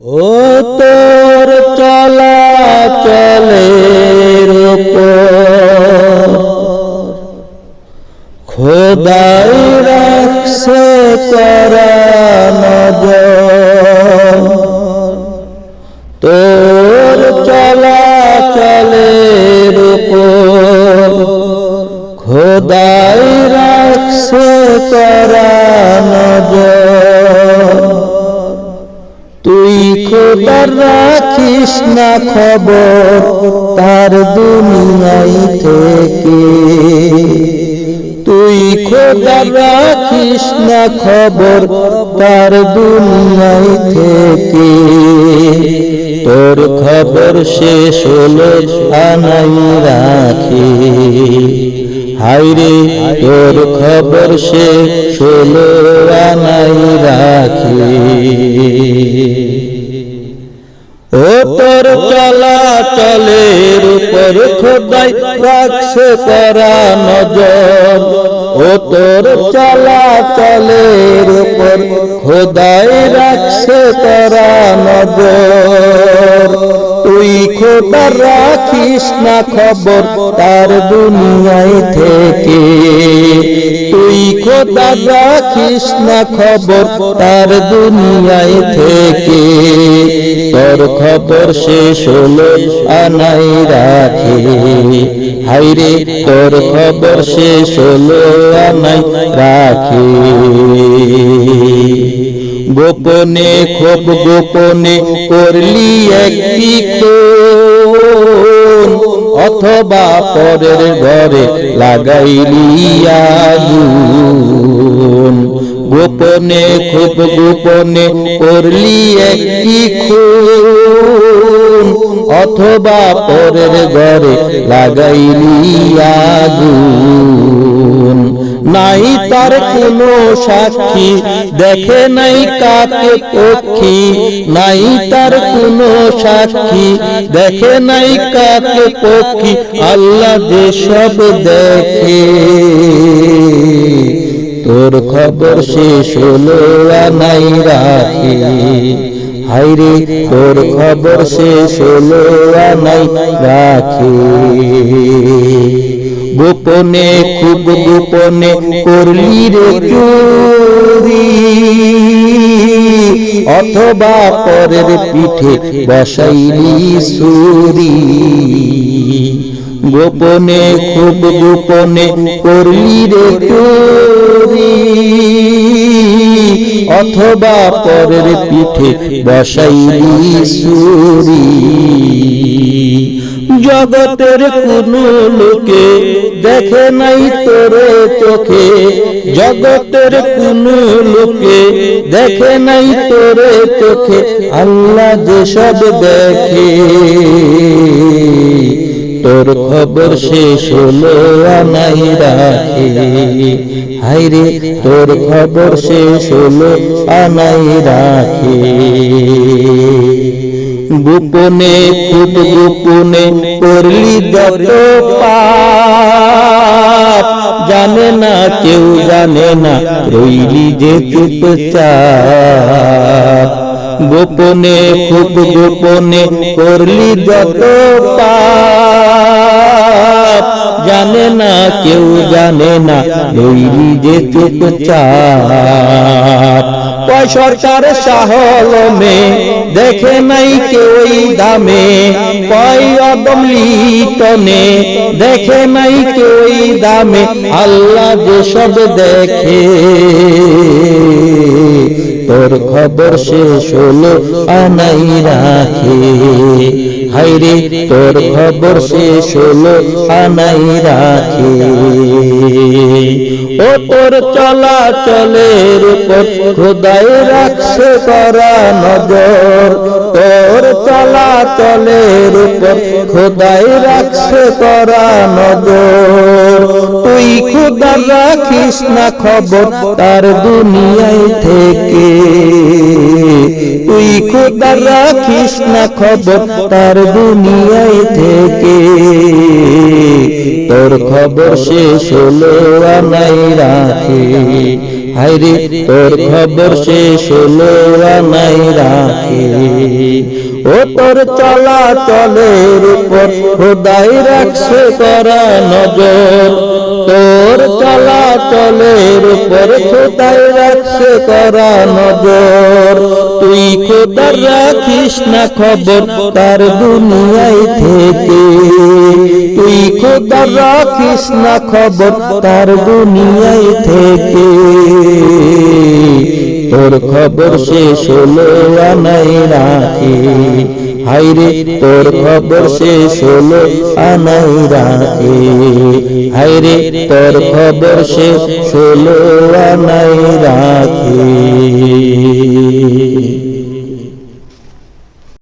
ও তোর চলা চলের খোদাই রাখছে করা নজর। তোর চলা চলের খোদাই রাখছে করা খোদার রাখিস খবর, তার দুনিয়াই থেকে। তুই খোদার রাখিস খবর, তার দুনিয়াই থেকে। তোর খবর শেষ হলো আনাই রাখে। হাইরে তোর খবর সে হলো আনাই রাখে। ও তোর চলা চলের উপর খোদাই রাখছে করা নজর। ও তোর চলা চলের উপর খোদাই রাখছে করা নজর। তুই খোদা রাখিস না খবর তার দুনিয়ায় থেকে। তুই খোদা রাখিস না খবর তার দুনিয়ায় থেকে। তোর খবর শেষ হলো আনাই রাখে। হাইরে তোর খবর শেষ হলো আনাই রাখে। গোপনে, খুব গোপনে করলি একটি খুন অথবা পরের ঘরে লাগাইলিয়া গোপনে, খুব গোপনে করলি একটি খুন। অথবা পরের ঘরে লাগাইলিয়া আগুন। নাই তার কোনো সাক্ষী, দেখে নাই কাকে পক্ষী। নাই তার কোনো সাক্ষী, দেখে নাই কাকে পক্ষী। আল্লাহ যে সব দেখে। তোর খবর শেষ হলো নাই রাখে। হাইরে তোর খবর শেষ হলো নাই রাখে। গোপনে, খুব গোপনে করলি রে চুরি। অথবা পরের পিঠে বসাইলি সুরি। গোপনে, খুব গোপনে করলি রে চুরি। অথবা পরের পিঠে বসাইলি সুরি। জগতের কোন লোকে দেখে নাই তোরে চোখে। জগতের কোন লোকে দেখে নাই তোরে চোখে। আল্লাহ যে সব দেখে, তোর খবর শেষ হলো আনাই রাখে। হাইরে তোর খবর শেষ হলো আনাই রাখে। গোপনে খুব গোপনে করলি যত পাপ জানে না কেউ জানে না রইলি যে চুপচাপ গোপনে খুব গোপনে করলি যত পাপ জানে না কেউ জানে না রইলি যে চুপচাপ কয় সরকার সাহলমে দেখে নাই কেউই দামে। কয় অদম লিটনে দেখে নাই কেউই দামে। আল্লাহ যে সব দেখে, তোর খবর শেষ হলো আনাই রাখে। হাইরে তোর খবর শেষ হলো আনাই রাখে। ও তোর চলা চলের উপর খোদাই রাখছে করা নজর তোর চলা তলের উপর খোদাই রাখছে করা নজর তুই খুদা রাখিস না খবর তার দুনিয়ায় থেকে। তুই খোদা রাখিস না খবর তার দুনিয়ায় থেকে। তোর খবর শেষ হলো আনাই রাখে। হাইরে তোর খবর শেষ হলো আনাই রাখে। ও তোর চলা চলের উপর খোদাই রাখছে করা নজর। তোর চলা চলের উপর খোদাই রাখছে করা নজর। তুই খোদার রাখিস না খবর তার দুনিয়ায় থেকে। তুই খোদার রাখিস না খবর তার দুনিয়ায় থেকে। তোর খবর শেষ হলো আনাই রাখে। হাইরে তোর খবর শেষ হলো আনাই রাখে। হাইরে তোর খবর শেষ হলো আনাই রাখে।